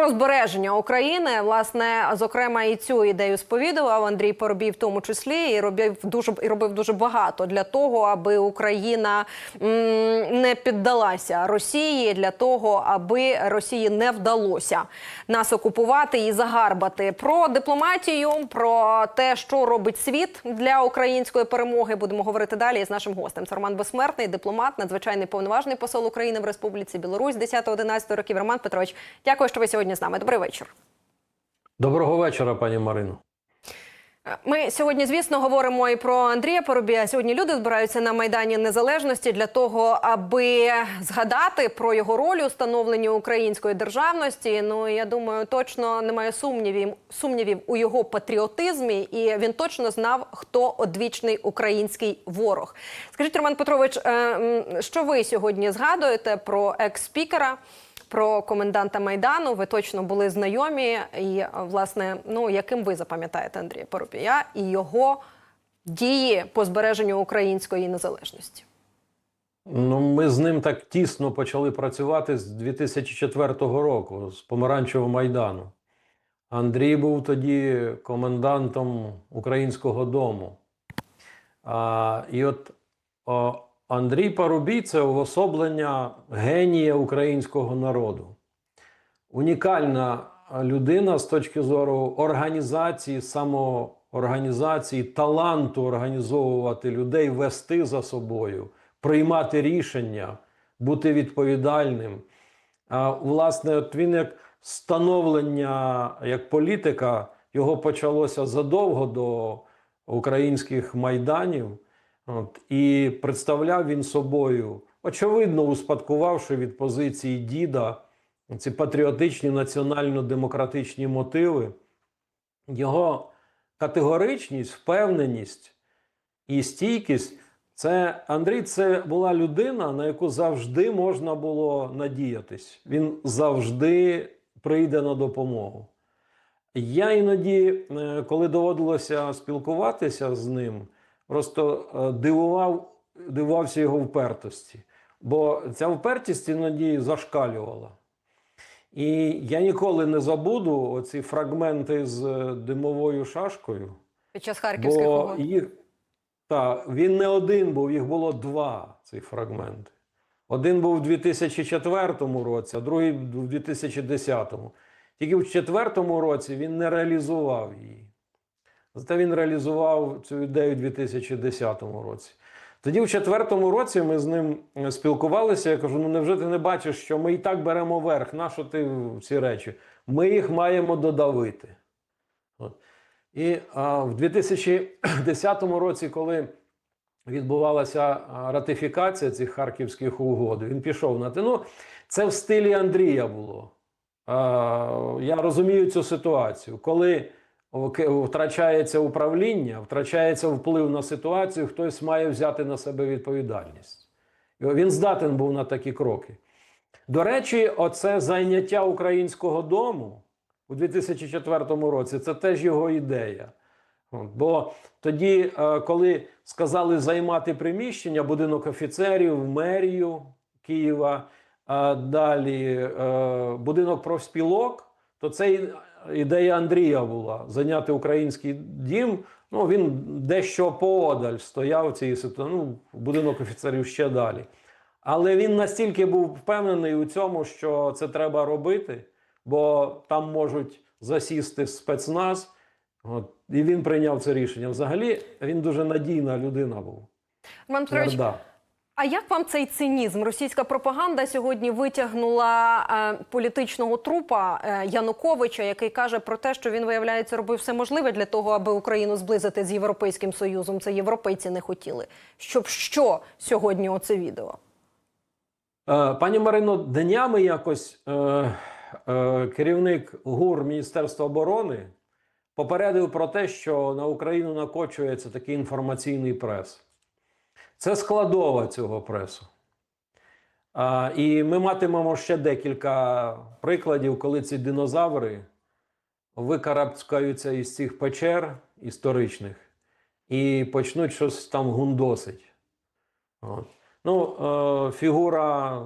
про збереження України. Власне, зокрема, і цю ідею сповідував Андрій Поробій, в тому числі, і робив дуже і робив дуже багато для того, аби Україна не піддалася Росії, для того, аби Росії не вдалося нас окупувати і загарбати. Про дипломатію, про те, що робить світ для української перемоги, будемо говорити далі з нашим гостем. Це Роман Безсмертний, дипломат, надзвичайний повноважний посол України в Республіці Білорусь 10-11 років. Роман Петрович, дякую, що ви сьогодні з нами. Добрий вечір. Доброго вечора, пані Марино. Ми сьогодні, звісно, говоримо і про Андрія Поробія. Сьогодні люди збираються на майдані незалежності для того, аби згадати про його роль у становленні української державності. Ну я думаю, точно немає сумнівів сумнівів у його патріотизмі, і він точно знав, хто одвічний український ворог. Скажіть, Роман Петрович, е, що ви сьогодні згадуєте про екс-спікера? Про коменданта майдану ви точно були знайомі, і власне, ну яким ви запам'ятаєте Андрія Поробія і його дії по збереженню української незалежності? Ну, ми з ним так тісно почали працювати з 2004 року, з Помаранчевого майдану. Андрій був тоді комендантом Українського дому. А, і от Андрій Парубій це уособлення генія українського народу. Унікальна людина з точки зору організації, самоорганізації, таланту організовувати людей, вести за собою, приймати рішення, бути відповідальним. А, власне, от він як становлення як політика, його почалося задовго до українських майданів. От, і представляв він собою, очевидно, успадкувавши від позиції діда ці патріотичні національно-демократичні мотиви, його категоричність, впевненість і стійкість. Це Андрій, це була людина, на яку завжди можна було надіятись. Він завжди прийде на допомогу. Я іноді, е, коли доводилося спілкуватися з ним, просто е, дивував, дивувався його впертості. Бо ця впертість іноді зашкалювала. І я ніколи не забуду оці фрагменти з е, димовою шашкою. Під час харківських Бо їх та він не один був, їх було два ці фрагменти. Один був у 2004 році, а другий у 2010. Тільки в 2004 році він не реалізував її. Зате він реалізував цю ідею у 2010 році. Тоді, в 2004 році, ми з ним е, спілкувалися. Я кажу: ну невже ти не бачиш, що ми і так беремо верх? Нащо ти ці речі? Ми їх маємо додавити. І а, в 2010 році, коли відбувалася ратифікація цих харківських угод, він пішов на те. Ну, це в стилі Андрія було. А, я розумію цю ситуацію. Коли втрачається управління, втрачається вплив на ситуацію, хтось має взяти на себе відповідальність. Він здатен був на такі кроки. До речі, оце зайняття українського дому у 2004 році це теж його ідея. Бо тоді, е, коли сказали займати приміщення, будинок офіцерів, мерію Києва, далі е, будинок профспілок, то це і- ідея Андрія була зайняти український дім. Ну, він дещо поодаль стояв цієї ситуації, ну, будинок офіцерів ще далі. Але він настільки був впевнений у цьому, що це треба робити, бо там можуть засісти спецназ. От, і він прийняв це рішення. Взагалі, він дуже надійна людина був. Роман Петрович. А як вам цей цинізм? Російська пропаганда сьогодні витягнула е, політичного трупа е, Януковича, який каже про те, що він виявляється робив все можливе для того, аби Україну зблизити з Європейським Союзом. Це європейці не хотіли. Щоб що сьогодні оце відео? Е, Пані Марино, днями якось е, е, керівник ГУР Міністерства оборони попередив про те, що на Україну накочується такий інформаційний прес. Це складова цього пресу. А, і ми матимемо ще декілька прикладів, коли ці динозаври викарабкаються із цих печер історичних і почнуть щось там гундосить. От. Ну, е, фігура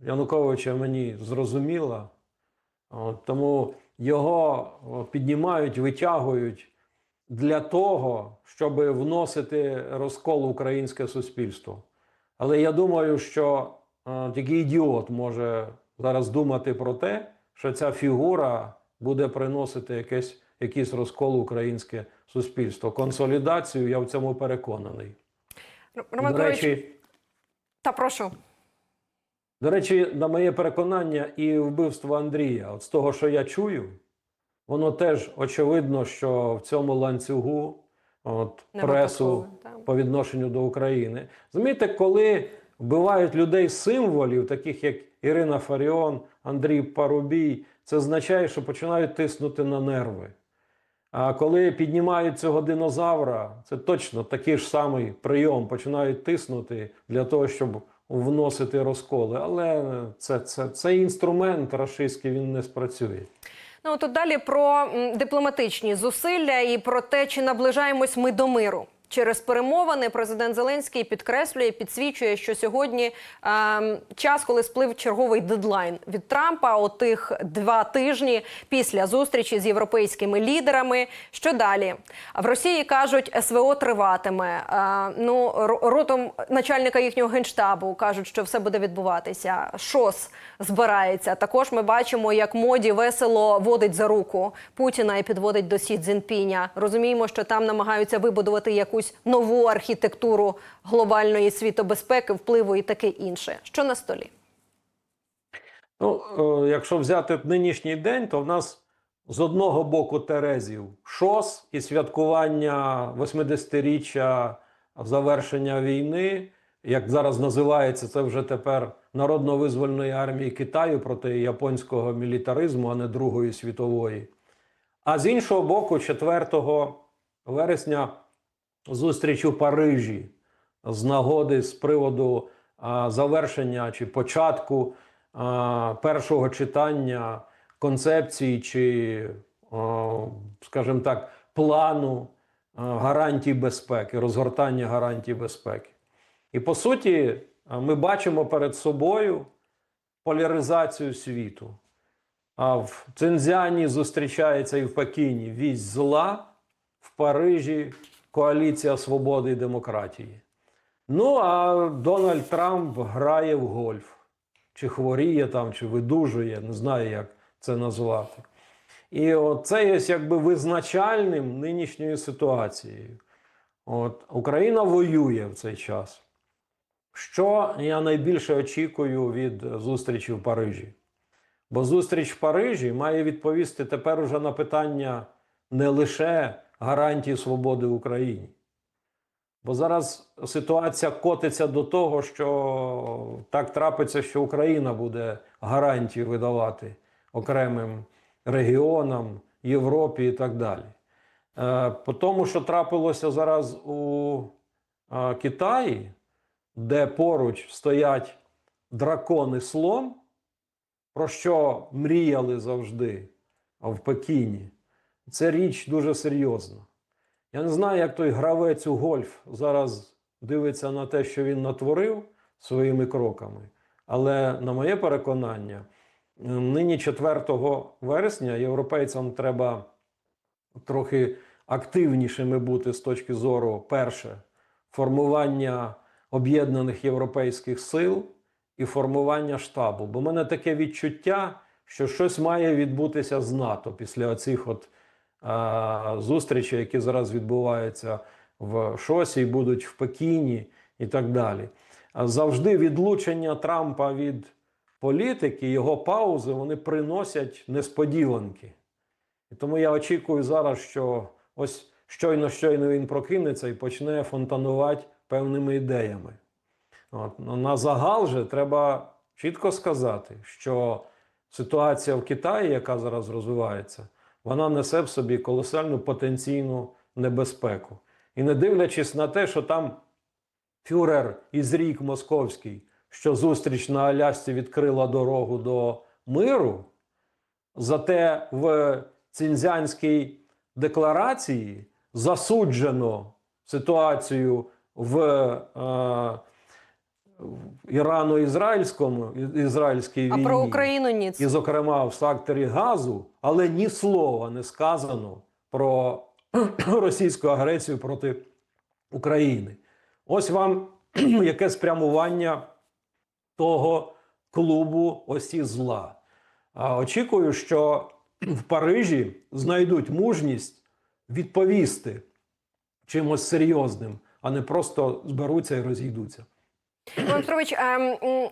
Януковича мені зрозуміла. От, тому його піднімають, витягують для того, щоб вносити розкол в українське суспільство. Але я думаю, що е, тільки ідіот може зараз думати про те, що ця фігура буде приносити якесь, якийсь розкол в українське суспільство. Консолідацію, я в цьому переконаний. Роман До речі, та прошу. До речі, на моє переконання, і вбивство Андрія, от з того, що я чую, воно теж очевидно, що в цьому ланцюгу от, Не пресу випадково, по відношенню до України. Розумієте, коли вбивають людей символів, таких як Ірина Фаріон, Андрій Парубій, це означає, що починають тиснути на нерви. А коли піднімають цього динозавра, це точно такий ж самий прийом, починають тиснути для того, щоб вносити розколи. Але це, це, цей інструмент рашистський він не спрацює. Ну тут далі про дипломатичні зусилля і про те, чи наближаємось ми до миру. Через перемовини президент Зеленський підкреслює, підсвічує, що сьогодні ем, час, коли сплив черговий дедлайн від Трампа, отих два тижні після зустрічі з європейськими лідерами. Що далі? В Росії кажуть, СВО триватиме. Е, ну ро- ротом начальника їхнього генштабу кажуть, що все буде відбуватися. ШОС збирається. Також ми бачимо, як моді весело водить за руку Путіна і підводить до Сі Цзіньпіня. Розуміємо, що там намагаються вибудувати якусь нову архітектуру глобальної світобезпеки, впливу і таке інше. Що на столі? Ну, е, якщо взяти нинішній день, то в нас з одного боку Терезів ШОС і святкування 80-річчя завершення війни, як зараз називається, це вже тепер Народно-визвольної армії Китаю проти японського мілітаризму, а не Другої світової. А з іншого боку, 4 вересня зустріч у Парижі з нагоди з приводу завершення чи початку першого читання концепції чи, скажімо так, плану гарантій безпеки, розгортання гарантій безпеки. І по суті, ми бачимо перед собою поляризацію світу. А в Цинзяні зустрічається і в Пекіні вість зла, в Парижі коаліція свободи і демократії. Ну, а Дональд Трамп грає в гольф. Чи хворіє там, чи видужує, не знаю, як це назвати. І це є якби визначальним нинішньою ситуацією. От, Україна воює в цей час. Що я найбільше очікую від зустрічі в Парижі? Бо зустріч в Парижі має відповісти тепер уже на питання не лише гарантії свободи в Україні. Бо зараз ситуація котиться до того, що так трапиться, що Україна буде гарантії видавати окремим регіонам, Європі і так далі. Е, По тому, що трапилося зараз у е, Китаї, де поруч стоять дракони слон, про що мріяли завжди в Пекіні, це річ дуже серйозна. Я не знаю, як той гравець у гольф зараз дивиться на те, що він натворив своїми кроками. Але, на моє переконання, нині 4 вересня європейцям треба трохи активнішими бути з точки зору, перше, формування об'єднаних європейських сил і формування штабу. Бо в мене таке відчуття, що щось має відбутися з НАТО після оцих от а, зустрічей, які зараз відбуваються в Шосі будуть в Пекіні і так далі. Завжди відлучення Трампа від політики, його паузи, вони приносять несподіванки. І тому я очікую зараз, що ось щойно щойно він прокинеться і почне фонтанувати певними ідеями. От. На загал же треба чітко сказати, що ситуація в Китаї, яка зараз розвивається, вона несе в собі колосальну потенційну небезпеку. І не дивлячись на те, що там фюрер із рік московський, що зустріч на Алясці відкрила дорогу до миру, зате в Цинзянській декларації засуджено ситуацію в е, Ірано-ізраїльському ізраїльській А про Україну ні. і, зокрема, в секторі газу, але ні слова не сказано про російську агресію проти України. Ось вам яке спрямування того клубу осі зла. Очікую, що в Парижі знайдуть мужність відповісти чимось серйозним, а не просто зберуться і розійдуться. Петрович, ем,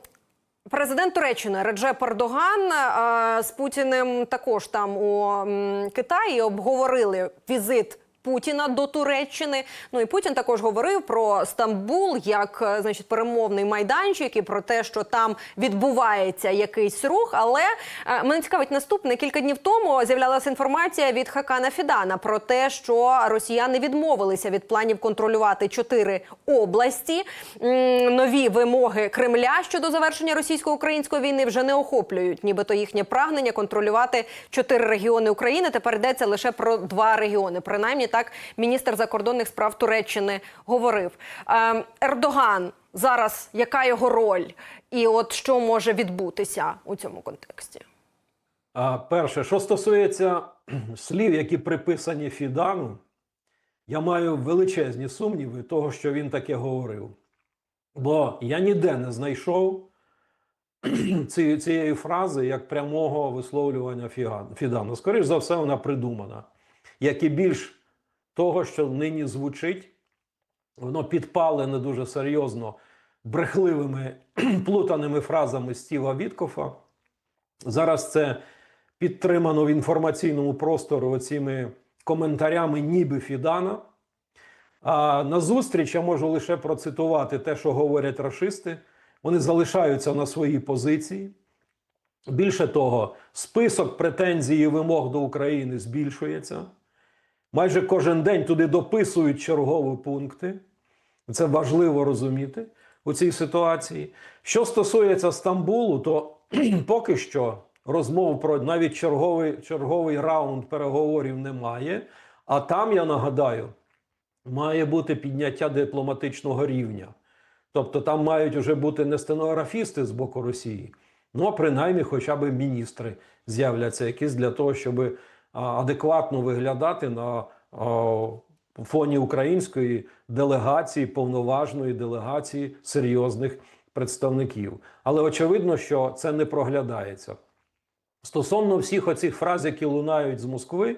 президент Туреччини Реджеп Ердоган е, з Путіним також там у Китаї обговорили візит. Путіна до Туреччини. Ну і Путін також говорив про Стамбул як е, значить перемовний майданчик і про те, що там відбувається якийсь рух. Але е, мене цікавить наступне кілька днів тому з'являлася інформація від Хакана Фідана про те, що росіяни відмовилися від планів контролювати чотири області. Нові вимоги Кремля щодо завершення російсько-української війни вже не охоплюють, нібито їхнє прагнення контролювати чотири регіони України. Тепер йдеться лише про два регіони. Принаймні так міністр закордонних справ Туреччини говорив. Ем, Ердоган зараз яка його роль, і от що може відбутися у цьому контексті? Перше, що стосується слів, які приписані Фідану, я маю величезні сумніви того, що він таке говорив. Бо я ніде не знайшов цієї фрази як прямого висловлювання Фідану. Скоріше за все, вона придумана. Як і більш того, що нині звучить, воно підпалене дуже серйозно брехливими плутаними фразами Стіва Віткофа. Зараз це підтримано в інформаційному просторі оціми коментарями ніби Фідана. А на зустріч я можу лише процитувати те, що говорять рашисти. Вони залишаються на своїй позиції. Більше того, список претензій і вимог до України збільшується. Майже кожен день туди дописують чергові пункти. Це важливо розуміти у цій ситуації. Що стосується Стамбулу, то поки що розмов про навіть черговий, черговий раунд переговорів немає. А там, я нагадаю, має бути підняття дипломатичного рівня. Тобто там мають вже бути не стенографісти з боку Росії, ну а принаймні хоча б міністри з'являться якісь для того, щоб а, адекватно виглядати на фоні української делегації, повноважної делегації серйозних представників. Але очевидно, що це не проглядається. Стосовно всіх оцих фраз, які лунають з Москви,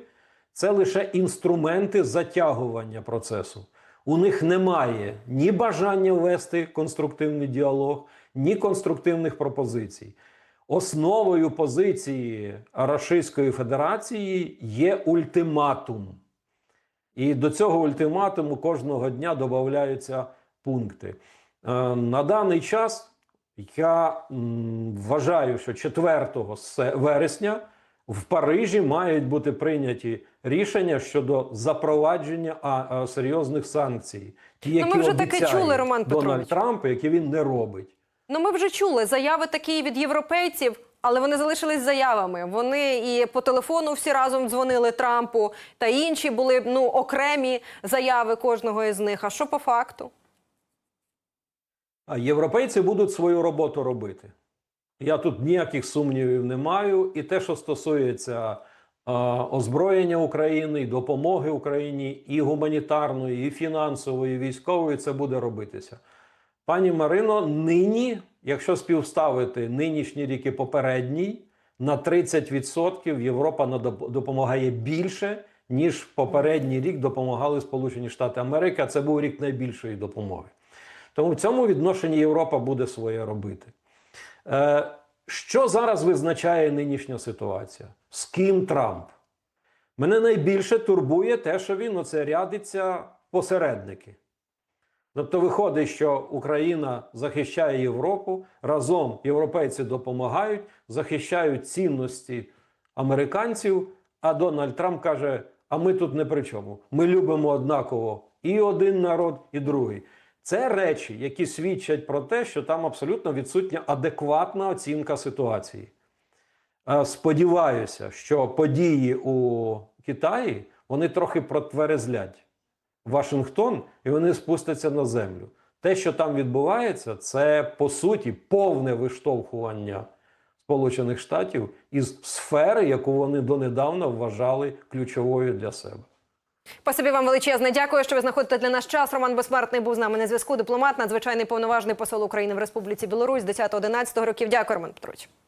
це лише інструменти затягування процесу. У них немає ні бажання вести конструктивний діалог, ні конструктивних пропозицій. Основою позиції Рашистської Федерації є ультиматум. І до цього ультиматуму кожного дня додаються пункти. Е, На даний час я вважаю, що 4 вересня в Парижі мають бути прийняті рішення щодо запровадження а, серйозних санкцій. Ті, які Ну, ми вже таке чули, Роман Дональд Петрович. Трамп, які він не робить. Ну, ми вже чули заяви такі від європейців, але вони залишились заявами. Вони і по телефону всі разом дзвонили Трампу, та інші були ну окремі заяви кожного із них. А що по факту? Європейці будуть свою роботу робити. Я тут ніяких сумнівів не маю. І те, що стосується е, озброєння України, допомоги Україні, і гуманітарної, і фінансової, і військової, це буде робитися. Пані Марино, нині, якщо співставити нинішній рік і попередній, на 30% Європа допомагає більше, ніж попередній рік допомагали Сполучені Штати Америки. А це був рік найбільшої допомоги. Тому в цьому відношенні Європа буде своє робити. Е, що зараз визначає нинішня ситуація? З ким Трамп? Мене найбільше турбує те, що він оце рядиться посередники. Тобто виходить, що Україна захищає Європу, разом європейці допомагають, захищають цінності американців, а Дональд Трамп каже: а ми тут не при чому. Ми любимо однаково і один народ, і другий. Це речі, які свідчать про те, що там абсолютно відсутня адекватна оцінка ситуації. Е, Сподіваюся, що події у Китаї вони трохи протверезлять Вашингтон, і вони спустяться на землю. Те, що там відбувається, це по суті повне виштовхування Сполучених Штатів із сфери, яку вони донедавна вважали ключовою для себе. Спасибі вам величезне. Дякую, що ви знаходите для нас час. Роман Безсмертний був з нами на зв'язку. Дипломат, надзвичайний повноважний посол України в Республіці Білорусь 10-11 років. Дякую, Роман Петрович.